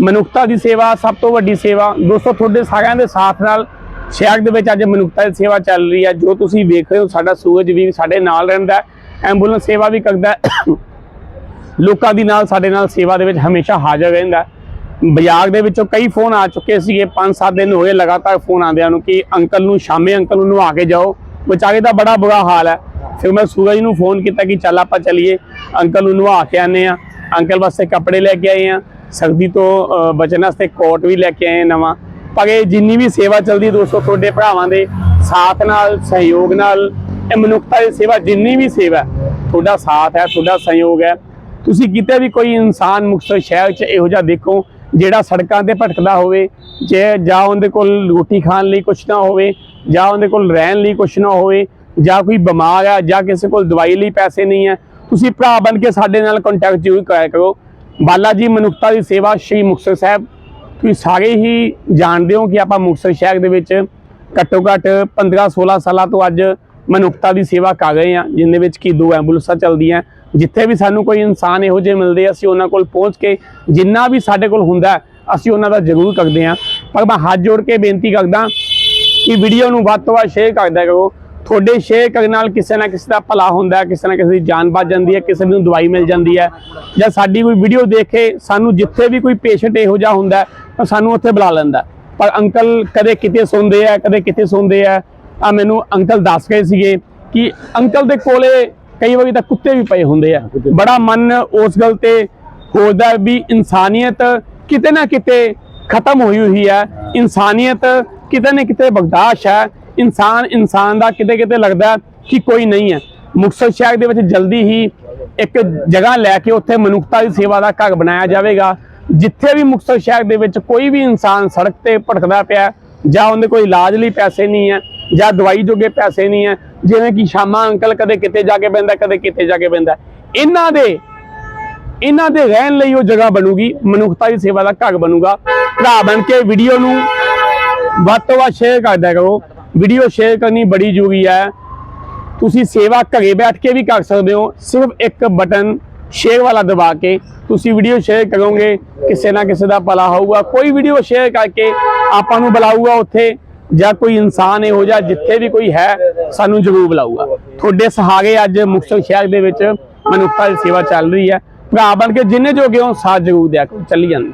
ਮਨੁੱਖਤਾ ਦੀ ਸੇਵਾ ਸਭ ਤੋਂ ਵੱਡੀ ਸੇਵਾ। ਦੋਸਤੋ, ਤੁਹਾਡੇ ਸਾਰਿਆਂ ਦੇ ਸਾਥ ਨਾਲ ਸ਼ਹਿਰ ਦੇ ਵਿੱਚ ਅੱਜ ਮਨੁੱਖਤਾ ਦੀ ਸੇਵਾ ਚੱਲ ਰਹੀ ਹੈ। ਜੋ ਤੁਸੀਂ ਵੇਖ ਰਹੇ ਹੋ, ਸਾਡਾ ਸੂਰਜ ਵੀ ਸਾਡੇ ਨਾਲ ਰਹਿੰਦਾ ਐਂਬੂਲੈਂਸ ਸੇਵਾ ਵੀ ਕਰਦਾ ਲੋਕਾਂ ਦੀ ਨਾਲ, ਸਾਡੇ ਨਾਲ ਸੇਵਾ ਦੇ ਵਿੱਚ ਹਮੇਸ਼ਾ ਹਾਜ਼ਰ ਰਹਿੰਦਾ ਬਾਜ਼ਾਰ ਦੇ ਵਿੱਚੋਂ ਕਈ ਫੋਨ ਆ ਚੁੱਕੇ ਸੀਗੇ। 5-7 ਦਿਨ ਹੋਏ ਲਗਾਤਾਰ ਫੋਨ ਆਉਂਦਿਆਂ ਨੂੰ ਕਿ ਅੰਕਲ ਨੂੰ, ਸ਼ਾਮੇ ਅੰਕਲ ਨੂੰ ਨਵਾ ਕੇ ਜਾਓ। ਵਿਚਾਰੇ ਦਾ ਬੜਾ ਬੁਰਾ ਹਾਲ ਹੈ। ਫਿਰ ਮੈਂ ਸੂਰਜ ਨੂੰ ਫੋਨ ਕੀਤਾ ਕਿ ਚੱਲ ਆਪਾਂ ਚੱਲੀਏ। ਅੰਕਲ ਨੂੰ ਨਵਾ ਕੇ ਆਨੇ ਆ ਅੰਕਲ ਵਾਸਤੇ ਕੱਪੜੇ ਲੈ ਕੇ ਆਏ ਆ ਸਰਦੀ ਤੋਂ ਬਚਣ ਵਾਸਤੇ ਕੋਟ ਵੀ ਲੈ ਕੇ ਆਏ ਨਵਾਂ। ਭਾਵੇਂ ਜਿੰਨੀ ਵੀ ਸੇਵਾ ਚੱਲਦੀ, ਦੋਸਤੋ, ਤੁਹਾਡੇ ਭਰਾਵਾਂ ਦੇ ਸਾਥ ਨਾਲ, ਸਹਿਯੋਗ ਨਾਲ, ਇਹ ਮਨੁੱਖਤਾ ਦੀ ਸੇਵਾ ਜਿੰਨੀ ਵੀ ਸੇਵਾ ਤੁਹਾਡਾ ਸਾਥ ਹੈ, ਤੁਹਾਡਾ ਸਹਿਯੋਗ ਹੈ। ਤੁਸੀਂ ਕਿਤੇ ਵੀ ਕੋਈ ਇਨਸਾਨ ਮੁਕਤਸਰ ਸ਼ਹਿਰ 'ਚ ਇਹੋ ਜਿਹਾ ਦੇਖੋ, ਜਿਹੜਾ ਸੜਕਾਂ ਤੇ ਭਟਕਦਾ ਹੋਵੇ, ਜੇ ਜਾਂ ਉਹਦੇ ਕੋਲ ਰੋਟੀ ਖਾਣ ਲਈ ਕੁਝ ਨਾ ਹੋਵੇ, ਜਾਂ ਉਹਦੇ ਕੋਲ ਰਹਿਣ ਲਈ ਕੁਝ ਨਾ ਹੋਵੇ, ਜਾਂ ਕੋਈ ਬਿਮਾਰ ਹੈ, ਜਾਂ ਕਿਸੇ ਕੋਲ ਦਵਾਈ ਲਈ ਪੈਸੇ ਨਹੀਂ ਹੈ, ਤੁਸੀਂ ਭਰਾ ਬਣ ਕੇ ਸਾਡੇ ਨਾਲ ਕੰਟੈਕਟ ਜ਼ਰੂਰ ਕਰਾਇਆ ਕਰੋ। ਬਾਲਾ ਜੀ ਮਨੁੱਖਤਾ ਦੀ ਸੇਵਾ ਸ਼੍ਰੀ ਮੁਕਤਸਰ ਸਾਹਿਬ। ਤੁਸੀਂ ਸਾਰੇ ਹੀ ਜਾਣਦੇ ਹੋ ਕਿ ਆਪਾਂ ਮੁਕਤਸਰ ਸ਼ਹਿਰ ਦੇ ਵਿੱਚ ਘੱਟੋ ਘੱਟ 15 16 ਸਾਲਾਂ ਤੋਂ ਅੱਜ ਮਨੁੱਖਤਾ ਦੀ ਸੇਵਾ ਕਰ ਰਹੇ ਹਾਂ ਜਿੰਦੇ ਵਿੱਚ ਕਿ ਦੋ ਐਂਬੂਲੈਂਸਾਂ ਚੱਲਦੀਆਂ। ਜਿੱਥੇ ਵੀ ਸਾਨੂੰ ਕੋਈ ਇਨਸਾਨ ਇਹੋ ਜਿਹੇ ਮਿਲਦੇ ਆ, ਅਸੀਂ ਉਹਨਾਂ ਕੋਲ ਪਹੁੰਚ ਕੇ ਜਿੰਨਾ ਵੀ ਸਾਡੇ ਕੋਲ ਹੁੰਦਾ ਅਸੀਂ ਉਹਨਾਂ ਦਾ ਜ਼ਰੂਰ ਕਰਦੇ ਹਾਂ। ਪਰ ਮੈਂ ਹੱਥ ਜੋੜ ਕੇ ਬੇਨਤੀ ਕਰਦਾ ਕਿ ਵੀਡੀਓ ਨੂੰ ਵੱਧ ਤੋਂ ਵੱਧ ਸ਼ੇਅਰ ਕਰਦਾ ਕਰੋ। ਤੁਹਾਡੇ ਸ਼ੇਅਰ ਕਰਨ ਨਾਲ ਕਿਸੇ ਨਾ ਕਿਸੇ ਦਾ ਭਲਾ ਹੁੰਦਾ ਕਿਸੇ ਨਾ ਕਿਸੇ ਦੀ ਜਾਨ ਬਚ ਜਾਂਦੀ ਹੈ, ਕਿਸੇ ਨੂੰ ਦਵਾਈ ਮਿਲ ਜਾਂਦੀ ਹੈ। ਜਾਂ ਸਾਡੀ ਕੋਈ ਵੀਡੀਓ ਦੇਖ ਕੇ ਸਾਨੂੰ ਜਿੱਥੇ ਵੀ ਕੋਈ ਪੇਸ਼ੈਂਟ ਇਹੋ ਜਿਹਾ ਹੁੰਦਾ ਤਾਂ ਸਾਨੂੰ ਉੱਥੇ ਬੁਲਾ ਲੈਂਦਾ ਪਰ ਅੰਕਲ ਕਦੇ ਕਿਤੇ ਸੌਂਦੇ ਆ, ਕਦੇ ਕਿਤੇ ਸੌਂਦੇ ਆ। ਆ ਮੈਨੂੰ ਅੰਕਲ ਦੱਸ ਗਏ ਸੀਗੇ ਕਿ ਅੰਕਲ ਦੇ ਕੋਲੇ ਕਈ ਵਾਰੀ ਤਾਂ ਕੁੱਤੇ ਵੀ ਪਏ ਹੁੰਦੇ ਆ। ਬੜਾ ਮਨ ਉਸ ਗੱਲ ਤੇ ਹੋਦਾ ਵੀ ਇਨਸਾਨੀਅਤ ਕਿਤੇ ਨਾ ਕਿਤੇ ਖਤਮ ਹੋਈ ਹੋਈ ਹੈ। ਇਨਸਾਨੀਅਤ ਕਿਤੇ ਨਾ ਕਿਤੇ ਬਗਦਾਸ਼ ਹੈ। ਇਨਸਾਨ ਇਨਸਾਨ ਦਾ ਕਿਤੇ ਕਿਤੇ ਲੱਗਦਾ ਕਿ ਕੋਈ ਨਹੀਂ ਹੈ। ਮੁਕਤਸਰ ਸ਼ਹਿਰ ਦੇ ਵਿੱਚ ਜਲਦੀ ਹੀ ਇੱਕ ਜਗ੍ਹਾ ਲੈ ਕੇ ਉੱਥੇ ਮਨੁੱਖਤਾ ਦੀ ਸੇਵਾ ਦਾ ਘਰ ਬਣਾਇਆ ਜਾਵੇਗਾ। ਜਿੱਥੇ ਵੀ ਮੁਕਤਸਰ ਸ਼ਹਿਰ ਦੇ ਵਿੱਚ ਕੋਈ ਵੀ ਇਨਸਾਨ ਸੜਕ ਤੇ ਭਟਕਦਾ ਪਿਆ ਜਾਂ ਉਹਦੇ ਕੋਈ ਇਲਾਜ ਲਈ ਪੈਸੇ ਨਹੀਂ ਹੈ ਜਾਂ ਦਵਾਈ ਜੋਗੇ ਪੈਸੇ ਨਹੀਂ ਹੈ, ਜਿਵੇਂ ਕਿ ਸ਼ਾਮਾ ਅੰਕਲ ਕਦੇ ਕਿਤੇ ਜਾ ਕੇ ਬੈੰਦਾ ਕਦੇ ਕਿਤੇ ਜਾ ਕੇ ਬੈੰਦਾ ਇਹਨਾਂ ਦੇ ਇਹਨਾਂ ਦੇ ਰਹਿਣ ਲਈ ਉਹ ਜਗ੍ਹਾ ਬਣੂਗੀ, ਮਨੁੱਖਤਾ ਦੀ ਸੇਵਾ ਦਾ ਘਰ ਬਣੂਗਾ। ਭਰਾ ਬਣ ਕੇ ਵੀਡੀਓ ਨੂੰ ਵੱਧ ਤੋਂ ਵੱਧ ਸ਼ੇਅਰ ਕਰਦਿਆ ਕਰੋ। ਵੀਡੀਓ ਸ਼ੇਅਰ ਕਰਨੀ ਬੜੀ ਜ਼ਰੂਰੀ ਹੈ। ਤੁਸੀਂ ਸੇਵਾ ਘਰੇ ਬੈਠ ਕੇ ਵੀ ਕਰ ਸਕਦੇ ਹੋ। ਸਿਰਫ ਇੱਕ ਬਟਨ ਸ਼ੇਅਰ ਵਾਲਾ ਦਬਾ ਕੇ ਤੁਸੀਂ ਵੀਡੀਓ ਸ਼ੇਅਰ ਕਰੋਗੇ, ਕਿਸੇ ਨਾ ਕਿਸੇ ਦਾ ਭਲਾ ਹੋਊਗਾ। ਕੋਈ ਵੀਡੀਓ ਸ਼ੇਅਰ ਕਰਕੇ ਆਪਾਂ ਨੂੰ ਬੁਲਾਊਗਾ ਉੱਥੇ ਜਾਂ ਕੋਈ ਇਨਸਾਨ ਇਹੋ ਜਿਹਾ ਜਿੱਥੇ ਵੀ ਕੋਈ ਹੈ, ਸਾਨੂੰ ਜ਼ਰੂਰ ਬੁਲਾਊਗਾ। ਤੁਹਾਡੇ ਸਹਾਰੇ ਅੱਜ ਮੁਕਤਸਰ ਸ਼ਹਿਰ ਦੇ ਵਿੱਚ ਮਨੁੱਖਤਾ ਦੀ ਸੇਵਾ ਚੱਲ ਰਹੀ ਹੈ। ਭਰਾ ਬਣ ਕੇ ਜਿੰਨੇ ਜੋਗੇ ਹੋ, ਸਾਥ ਜ਼ਰੂਰ ਦਿਆ ਚੱਲੀ ਜਾਂਦੇ।